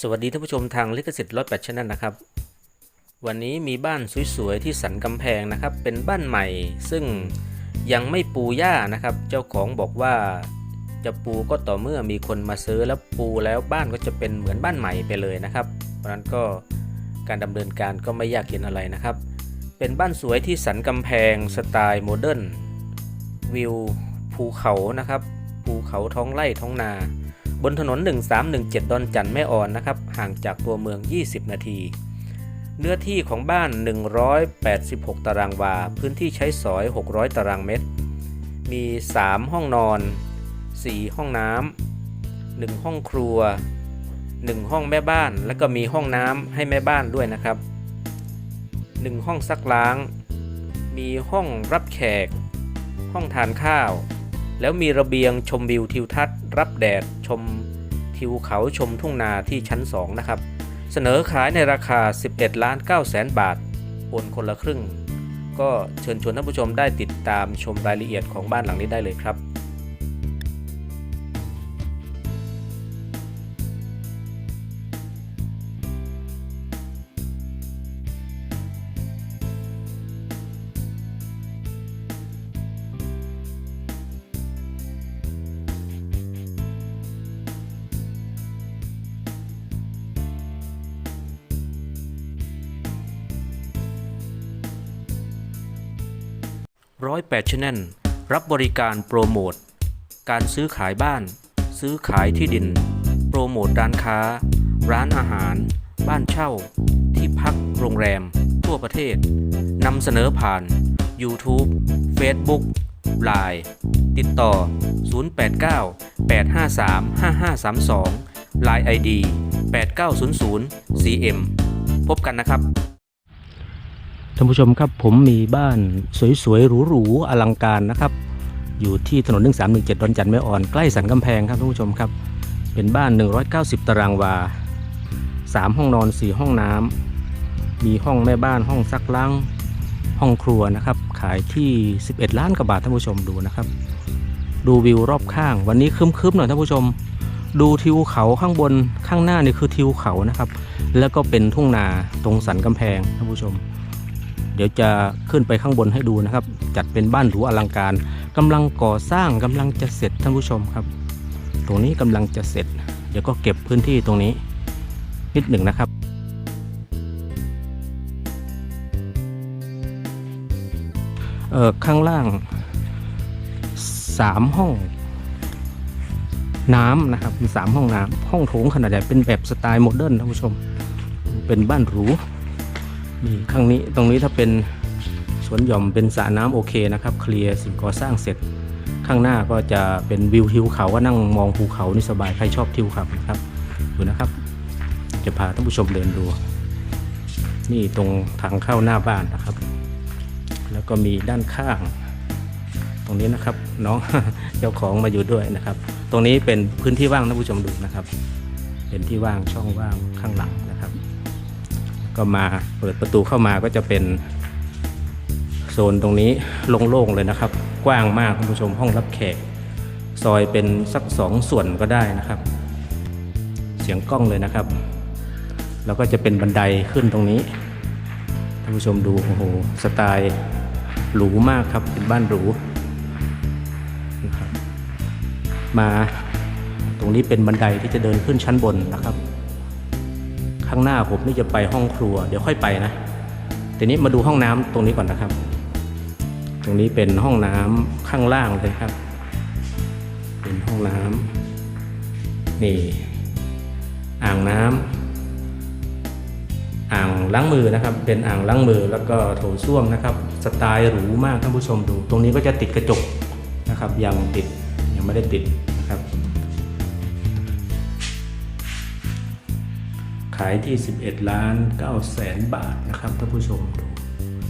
สวัสดีท่านผู้ชมทางลิขสิทธิ์ร้อยแปดชนนะครับ วันนี้มีบ้านสวยๆที่สันกำแพงนะครับ เป็นบ้านใหม่ ซึ่งยังไม่ปูหญ้านะครับ เจ้าของบอกว่าจะปูก็ต่อเมื่อมีคนมาซื้อแล้วปูแล้วบ้านก็จะเป็นเหมือนบ้านใหม่ไปเลยนะครับเพราะนั้นก็การดำเนินการก็ไม่ยากเย็นอะไรนะครับ เป็นบ้านสวยที่สันกำแพงสไตล์โมเดิร์นวิวภูเขานะครับภูเขาท้องไร่ท้องนา บนถนน 1317 ดอนจันทน์แม่อ่อนนะครับห่างจากตัวเมือง 20 นาที เนื้อที่ของบ้าน 186 ตารางวา พื้นที่ใช้สอย 600 ตารางเมตร มี 3 ห้องนอน 4 ห้องน้ำ 1 ห้องครัว 1 ห้องแม่บ้าน แล้วก็มีห้องน้ำให้แม่บ้านด้วยนะครับ 1 ห้องซักล้าง มีห้องรับแขก ห้องทานข้าว แล้วมีระเบียงชมวิวทิวทัศน์ รับแดดชมทิวเขาชมทุ่งนาที่ชั้น 2 นะครับ เสนอขายในราคา 11ล้าน9แสนบาทโอนคนละครึ่ง ก็เชิญชวนท่านผู้ชมได้ติดตามชมรายละเอียดของบ้านหลังนี้ได้เลยครับ ร้อยแปดชแนลรับบริการโปรโมท การซื้อขายบ้าน ซื้อขายที่ดิน โปรโมทร้านค้า ร้านอาหาร บ้านเช่า ที่พักโรงแรม ทั่วประเทศนำเสนอผ่าน YouTube Facebook Line ติดต่อ 089 853 5532 Line ID 8900 CM พบกันนะครับ ท่านผู้ชมครับผมมีบ้านสวยๆหรูๆอลังการนะครับ อยู่ที่ถนน 1317ดอนจันทน์แม่อ่อนใกล้สันกำแพงครับท่านผู้ชมครับ เป็นบ้าน 190 ตารางวา 3 ห้องนอน 4 ห้องน้ำมีห้องแม่บ้านห้องซักล้างห้องครัวนะครับ ขายที่ 11 ล้านกว่าบาทท่านผู้ชมดูนะครับ ดูวิวรอบข้าง วันนี้ครึ้มๆหน่อยท่านผู้ชม ดูทิวเขาข้างบนข้างหน้านี่คือทิวเขานะครับ แล้วก็เป็นทุ่งนาตรงสันกำแพงท่านผู้ชม เดี๋ยวจะขึ้นไปข้างบนให้ดูนะครับ จัดเป็นบ้านหรูอลังการกำลังก่อสร้างกำลังจะเสร็จท่านผู้ชมครับ ตรงนี้กำลังจะเสร็จ เดี๋ยวก็เก็บพื้นที่ตรงนี้ นิดหนึ่งนะครับเออข้างล่างสามห้องน้ำนะครับมีสามห้องน้ำห้องโถงขนาดใหญ่เป็นแบบสไตล์โมเดิร์นท่านผู้ชม เป็นบ้านหรู นี่ข้างนี้ตรงนี้ถ้าเป็นสวนหย่อมเป็นสระน้ำโอเคนะครับ เคลียร์สิ่งก่อสร้างเสร็จ ข้างหน้าก็จะเป็นวิวทิวเขาก็นั่งมองภูเขานี่สบายใครชอบทิวเขานะครับดูนะครับ จะพาท่านผู้ชมเดินดู นี่ตรงทางเข้าหน้าบ้านนะครับ แล้วก็มีด้านข้าง ตรงนี้นะครับน้องเจ้าของมาอยู่ด้วยนะครับ ตรงนี้เป็นพื้นที่ว่างท่านผู้ชมดูนะครับ เป็นที่ว่างช่องว่างข้างหลัง ก็มาเปิดประตูเข้ามาก็จะเป็นโซนตรงนี้โล่งๆเลยนะครับ กว้างมากคุณผู้ชมห้องรับแขก ซอยเป็นสักสองส่วนก็ได้นะครับ เสียงกล้องเลยนะครับ แล้วก็จะเป็นบันไดขึ้นตรงนี้ท่านผู้ชมดูโอ้โหสไตล์หรูมากครับเป็นบ้านหรูนะครับมาตรงนี้เป็นบันไดที่จะเดินขึ้นชั้นบนนะครับ ข้างหน้าผมนี่จะไปห้องครัว เดี๋ยวค่อยไปนะทีนี้มาดูห้องน้ำตรงนี้ก่อนนะครับ ตรงนี้เป็นห้องน้ำข้างล่างเลยครับ เป็นห้องน้ำนี่อ่างน้ำอ่างล้างมือนะครับ เป็นอ่างล้างมือแล้วก็โถส้วมนะครับ สไตล์หรูมากท่านผู้ชมดู ตรงนี้ก็จะติดกระจกนะครับ ยังติดยังไม่ได้ติดนะครับ ขายที่ 11 ล้าน9แสนบาทนะครับท่านผู้ชมดู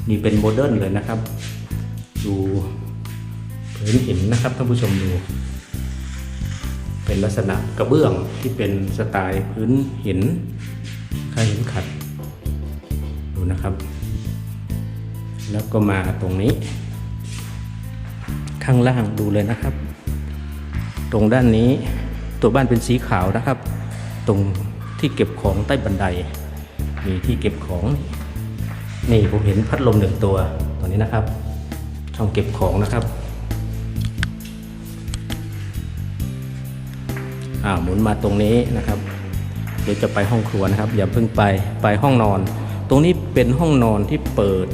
นี่เป็นโมเดิร์นเลยนะครับ ดูพื้นหินนะครับท่านผู้ชมดู เป็นลักษณะกระเบื้องที่เป็นสไตล์พื้นหินค่าหินขัด ดูนะครับ แล้วก็มาตรงนี้ ข้างล่างดูเลยนะครับ ตรงด้านนี้ตัวบ้านเป็นสีขาวนะครับ ตรง ที่เก็บของใต้บันได มีที่เก็บของ นี่ผมเห็นพัดลมหนึ่งตัวตัวนี้นะครับ ช่องเก็บของนะครับอ่าหมุนมาตรงนี้นะครับ เดี๋ยวจะไปห้องครัวนะครับ อย่าเพิ่งไปไปห้องนอน ตรงนี้เป็นห้องนอนที่เปิด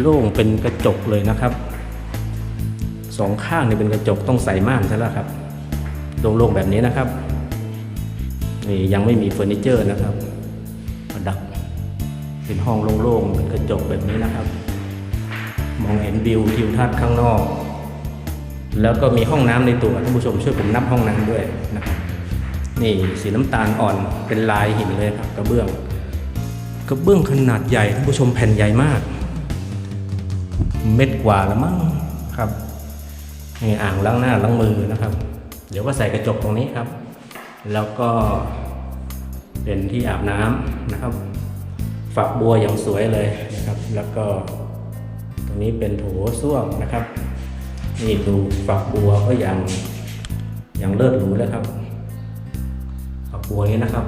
โล่งเป็นกระจกเลยนะครับสองข้างนี่เป็นกระจกต้องใส่ม่านใช่แล้วครับโล่งๆแบบนี้นะครับ นี่ยังไม่มีเฟอร์นิเจอร์นะครับประดับเป็นห้องโล่งๆเป็นกระจกแบบนี้นะครับ มองเห็นวิวทิวทัศน์ข้างนอก แล้วก็มีห้องน้ำในตัวท่านผู้ชมช่วยผมนับห้องน้ำด้วยนะครับนี่สีน้ำตาลอ่อนเป็นลายหินเลยครับกระเบื้องกระเบื้องขนาดใหญ่ท่านผู้ชมแผ่นใหญ่มาก เม็ดกว่าละมั้งครับนี่อ่างล้างหน้าล้างมือนะครับ เดี๋ยวก็ใส่กระจกตรงนี้ครับ แล้วก็เป็นที่อาบน้ำนะครับ ฝักบัวอย่างสวยเลยนะครับ แล้วก็ตรงนี้เป็นโถส้วมนะครับ นี่ดูฝักบัวก็ยังยังเลิศหรูแล้วครับ ฝักบัวนี้นะครับ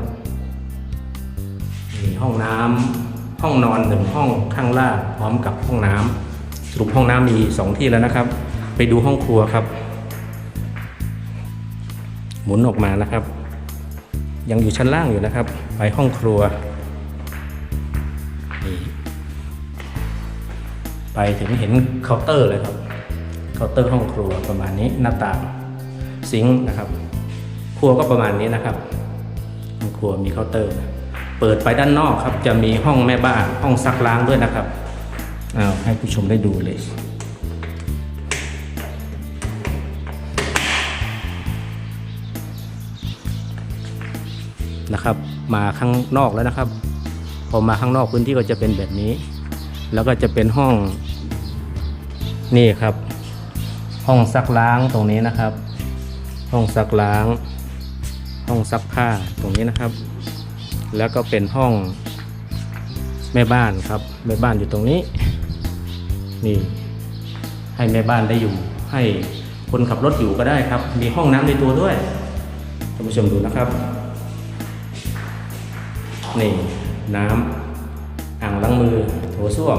มีห้องน้ำห้องนอนหนึ่งห้องข้างล่างพร้อมกับห้องน้ำสรุปห้องน้ำมีสองที่แล้วนะครับ ไปดูห้องครัวครับ หมุนออกมานะครับ ยังอยู่ชั้นล่างอยู่นะครับ ไปห้องครัวนี่ไปถึงเห็นเคาน์เตอร์เลยครับเคาน์เตอร์ห้องครัวประมาณนี้หน้าต่างซิงค์นะครับ ครัวก็ประมาณนี้นะครับห้องครัวมีเคาน์เตอร์ เปิดไปด้านนอกครับ จะมีห้องแม่บ้านห้องซักล้างด้วยนะครับอ้าวให้ผู้ชมได้ดูเลย นะครับ มาข้างนอกแล้วนะครับ พอมาข้างนอกพื้นที่ก็จะเป็นแบบนี้ แล้วก็จะเป็นห้องนี่ครับ ห้องซักล้างตรงนี้นะครับ ห้องซักล้าง ห้องซักผ้าตรงนี้นะครับ แล้วก็เป็นห้องแม่บ้านครับแม่บ้านอยู่ตรงนี้นี่ให้แม่บ้านได้อยู่ ให้คนขับรถอยู่ก็ได้ครับ มีห้องน้ำในตัวด้วยท่านผู้ชมดูนะครับ นี่น้ำอ่างล้างมือโถส้วม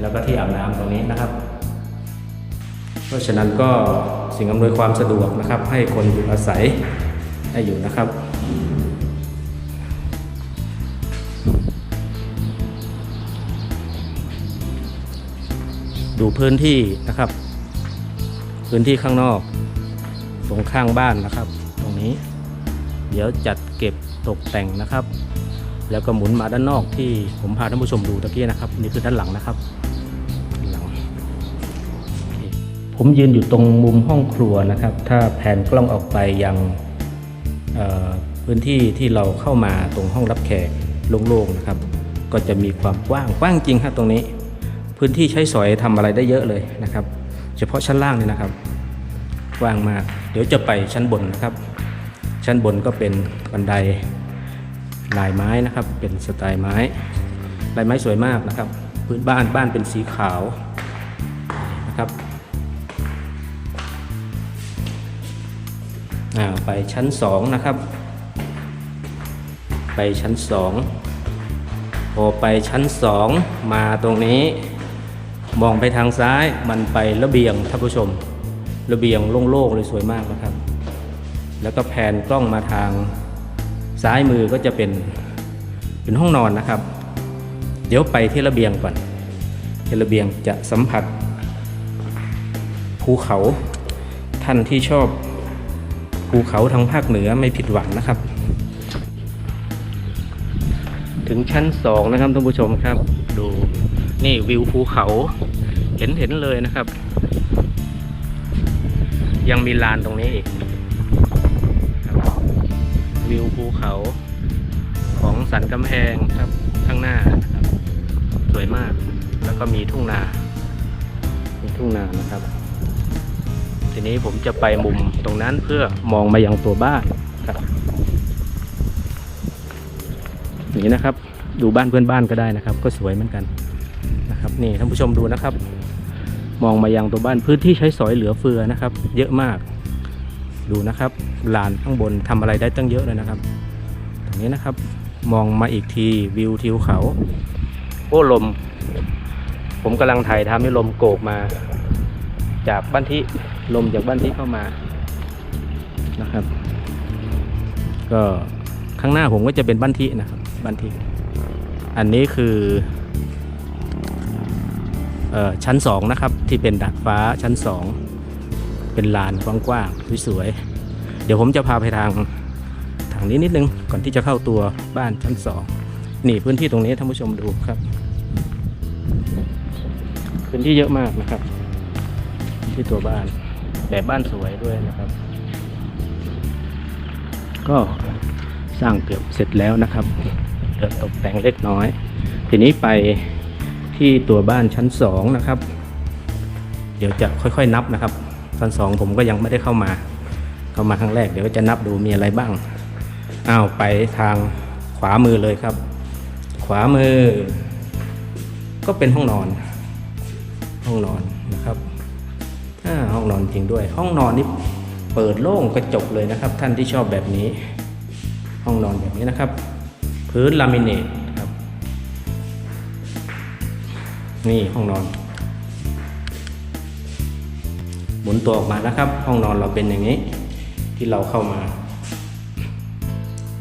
แล้วก็ที่อาบน้ำตรงนี้นะครับ เพราะฉะนั้นก็สิ่งอำนวยความสะดวกนะครับ ให้คนอยู่อาศัยได้อยู่นะครับดูพื้นที่นะครับ พื้นที่ข้างนอก ตรงข้างบ้านนะครับ ตรงนี้ เดี๋ยวจัดเก็บตกแต่งนะครับ แล้วก็หมุนมาด้านนอกที่ผมพาท่านผู้ชมดูตะกี้นะครับ นี่คือด้านหลังนะครับหลังผมยืนอยู่ตรงมุมห้องครัวนะครับ ถ้าแผนกล้องออกไปยังพื้นที่ที่เราเข้ามาตรงห้องรับแขกโล่งๆนะครับ ก็จะมีความกว้างกว้างจริงครับตรงนี้ พื้นที่ใช้สอยทำอะไรได้เยอะเลยนะครับ เฉพาะชั้นล่างเนี่ยนะครับกว้างมาก เดี๋ยวจะไปชั้นบนนะครับ ชั้นบนก็เป็นบันได ลายไม้นะครับ เป็นสไตล์ไม้ ลายไม้สวยมากนะครับ พื้นบ้านบ้านเป็นสีขาวนะครับไปชั้นสองนะครับ ไปชั้นสองพอไปชั้นสองมาตรงนี้มองไปทางซ้ายมันไประเบียงท่านผู้ชม ระเบียงโล่งๆเลยสวยมากนะครับ แล้วก็แผนกล้องมาทาง ซ้ายมือก็จะเป็นเป็นห้องนอนนะครับ เดี๋ยวไปที่ระเบียงก่อนที่ระเบียงจะสัมผัสภูเขาท่านที่ชอบภูเขาทางภาคเหนือไม่ผิดหวังนะครับ ถึงชั้นสองนะครับท่านผู้ชมครับ ดูนี่วิวภูเขาเห็นเห็นเลยนะครับ ยังมีลานตรงนี้อีก วิวภูเขาของสันกำแพงครับข้างหน้านะครับ สวยมากแล้วก็มีทุ่งนา มีทุ่งนานะครับ ทีนี้ผมจะไปมุมตรงนั้นเพื่อมองมายังตัวบ้านครับนี่นะครับ ดูบ้านเพื่อนบ้านก็ได้นะครับ ก็สวยเหมือนกันนะครับ นี่ท่านผู้ชมดูนะครับ มองมายังตัวบ้านพื้นที่ใช้สอยเหลือเฟือนะครับ เยอะมาก ดูนะครับลานข้างบนทำอะไรได้ตั้งเยอะเลยนะครับ ตรงนี้นะครับมองมาอีกทีวิวทิวเขา โอ้ลม ผมกำลังถ่ายทำให้ลมโกกมา จากบ้านที่ลมจากบ้านที่เข้ามานะครับ ก็ข้างหน้าผมก็จะเป็นบ้านที่นะครับบ้านที่อันนี้คือเออชั้นสองนะครับที่เป็นดาดฟ้าชั้นสอง เป็นลานกว้างๆสวยๆเดี๋ยวผมจะพาไปทางทางนี้นิดนึงก่อนที่จะเข้าตัวบ้านชั้นสองนี่พื้นที่ตรงนี้ท่านผู้ชมดูครับ พื้นที่เยอะมากนะครับ ที่ตัวบ้านแต่บ้านสวยด้วยนะครับ ก็สร้างเกือบเสร็จแล้วนะครับเหลือตกแต่งเล็กน้อย ทีนี้ไปที่ตัวบ้านชั้นสองนะครับ เดี๋ยวจะค่อยๆนับนะครับ ชั้นสองผมก็ยังไม่ได้เข้ามา เข้ามาครั้งแรกเดี๋ยวจะนับดูมีอะไรบ้างอ้าวไปทางขวามือเลยครับ ขวามือ ก็เป็นห้องนอน ห้องนอนนะครับห้องนอนจริงด้วย ห้องนอนนี่เปิดโล่งกระจกเลยนะครับ ท่านที่ชอบแบบนี้ ห้องนอนแบบนี้นะครับ พื้นลามิเนตครับ นี่ห้องนอน มุนตัวออกมานะครับ ห้องนอนเราเป็นอย่างนี้ ที่เราเข้ามา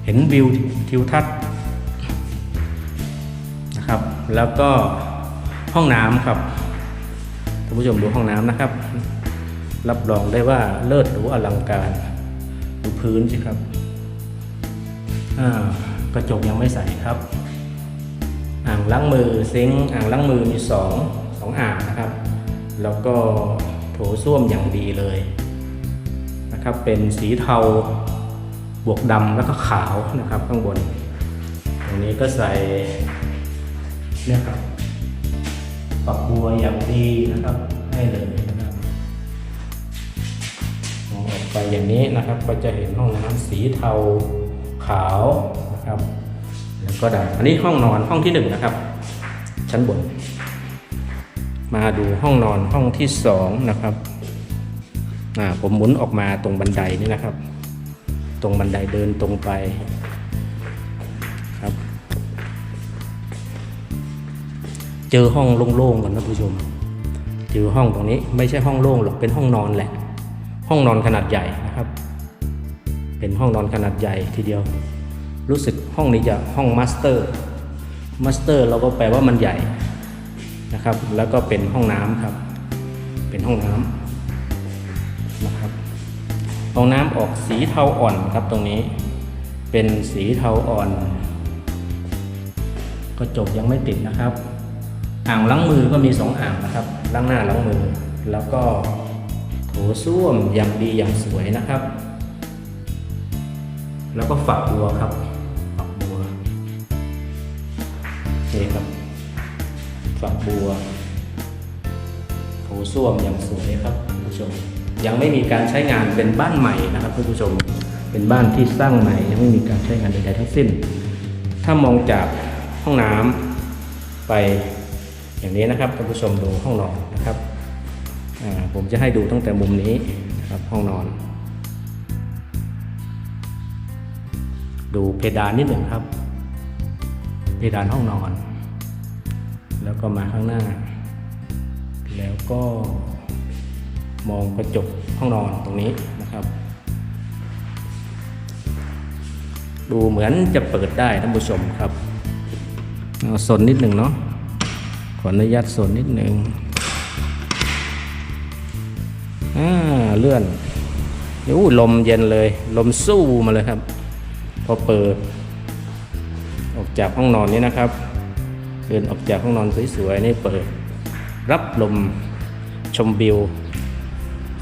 เห็นวิวทิวทัศน์นะครับ แล้วก็ห้องน้ำครับท่านผู้ชมดูห้องน้ำนะครับ รับรองได้ว่าเลิศหรูอลังการดูพื้นสิครับกระจกยังไม่ใสครับ อ่างล้างมือซิงค์อ่างล้างมือมีสองสองอ่างนะครับ แล้วก็ โถส้วมอย่างดีเลยนะครับ เป็นสีเทาบวกดำแล้วก็ขาวนะครับ ข้างบนตรงนี้ก็ใส่เนี่ยครับฝักบัวอย่างดีนะครับ ให้เลยนะครับมองออกไปอย่างนี้นะครับ ก็จะเห็นห้องน้ำสีเทาขาวนะครับ แล้วก็ดำอันนี้ห้องนอนห้องที่หนึ่งนะครับ ชั้นบน มาดูห้องนอนห้องที่สองนะครับอ่าผมหมุนออกมาตรงบันไดนี่นะครับ ตรงบันไดเดินตรงไปครับ เจอห้องโล่งๆก่อนนะผู้ชม เจอห้องตรงนี้ไม่ใช่ห้องโล่งหรอกเป็นห้องนอนแหละ ห้องนอนขนาดใหญ่นะครับ เป็นห้องนอนขนาดใหญ่ทีเดียว รู้สึกห้องนี้จะห้องมาสเตอร์มาสเตอร์เราก็แปลว่ามันใหญ่ นะครับ แล้วก็เป็นห้องน้ำครับ เป็นห้องน้ำนะครับห้องน้ำออกสีเทาอ่อนครับตรงนี้ เป็นสีเทาอ่อนกระจกยังไม่ติดนะครับ อ่างล้างมือก็มีสองอ่างนะครับล้างหน้าล้างมือ แล้วก็โถส้วมอย่างดีอย่างสวยนะครับ แล้วก็ฝักบัวครับฝักบัวนี่ครับ ฝักบัวโถส้วมอย่างสวยครับคุณผู้ชม ยังไม่มีการใช้งานเป็นบ้านใหม่นะครับคุณผู้ชม เป็นบ้านที่สร้างใหม่ยังไม่มีการใช้งานใดๆทั้งสิ้น ถ้ามองจากห้องน้ำไปอย่างนี้นะครับท่านผู้ชมดูห้องนอนนะครับผมจะให้ดูตั้งแต่มุมนี้นะครับห้องนอน ดูเพดานนิดหนึ่งครับ เพดานห้องนอน แล้วก็มาข้างหน้า แล้วก็มองกระจกห้องนอนตรงนี้นะครับ ดูเหมือนจะเปิดได้ท่านผู้ชมครับเอาสนนิดหนึ่งเนาะขออนุญาตสนนิดหนึ่งอ่าเลื่อนโอ้ลมเย็นเลย ลมสู้มาเลยครับ พอเปิด ออกจากห้องนอนนี้นะครับ เดินออกจากห้องนอนสวยๆนี่เปิด รับลมชมวิว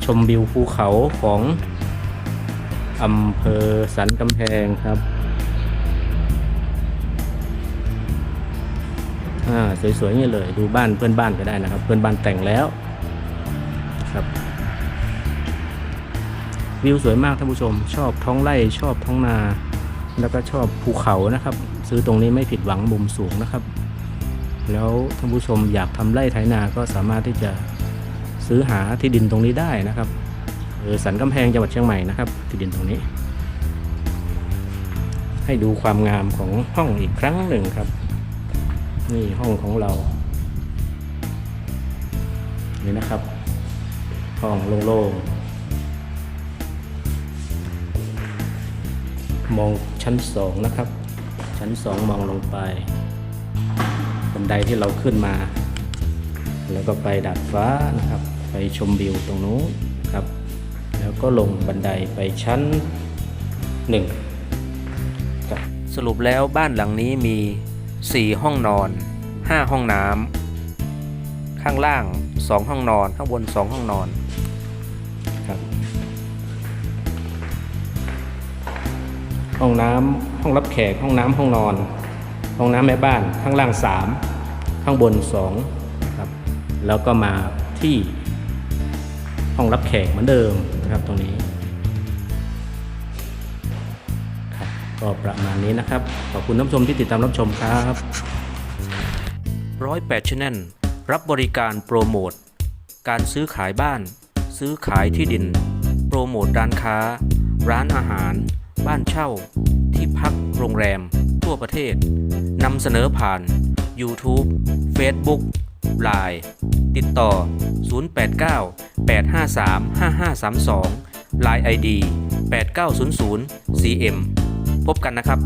ชมวิวภูเขาของอำเภอสันกำแพงครับอ่าสวยๆนี่เลยดูบ้านเพื่อนบ้านก็ได้นะครับ เพื่อนบ้านแต่งแล้วครับวิวสวยมากท่านผู้ชม ชอบท้องไร่ชอบท้องนา แล้วก็ชอบภูเขานะครับ ซื้อตรงนี้ไม่ผิดหวังมุมสูงนะครับ แล้วท่านผู้ชมอยากทำไร่ไถนาก็สามารถที่จะซื้อหาที่ดินตรงนี้ได้นะครับเออสันกำแพงจังหวัดเชียงใหม่นะครับ ที่ดินตรงนี้ ให้ดูความงามของห้องอีกครั้งหนึ่งครับ นี่ห้องของเรา นี่นะครับ ห้องโล่งๆมองชั้นสองนะครับ ชั้นสองมองลงไป บันไดที่เราขึ้นมา แล้วก็ไปดาดฟ้านะครับ ไปชมวิวตรงนู้นครับ แล้วก็ลงบันไดไปชั้นหนึ่งครับสรุปแล้วบ้านหลังนี้มี 4 ห้องนอน 5 ห้องน้ำข้างล่าง 2 ห้องนอน ข้างบน 2 ห้องนอนครับห้องน้ำห้องรับแขกห้องน้ำห้องนอนห้องน้ำแม่บ้านข้างล่าง 3 ข้างบน2ครับแล้วก็มาที่ห้องรับแขกเหมือนเดิมนะครับตรงนี้ครับก็ประมาณนี้นะครับ ขอบคุณท่านผู้ชมที่ติดตามรับชมครับร้อยแปดชแนลรับบริการโปรโมท การซื้อขายบ้าน ซื้อขายที่ดิน โปรโมทร้านค้า ร้านอาหาร บ้านเช่า ที่พักโรงแรม ทั่วประเทศนำเสนอผ่าน YouTube Facebook Line ติดต่อ 089 853 5532 Line ID 8900 CM พบกันนะครับ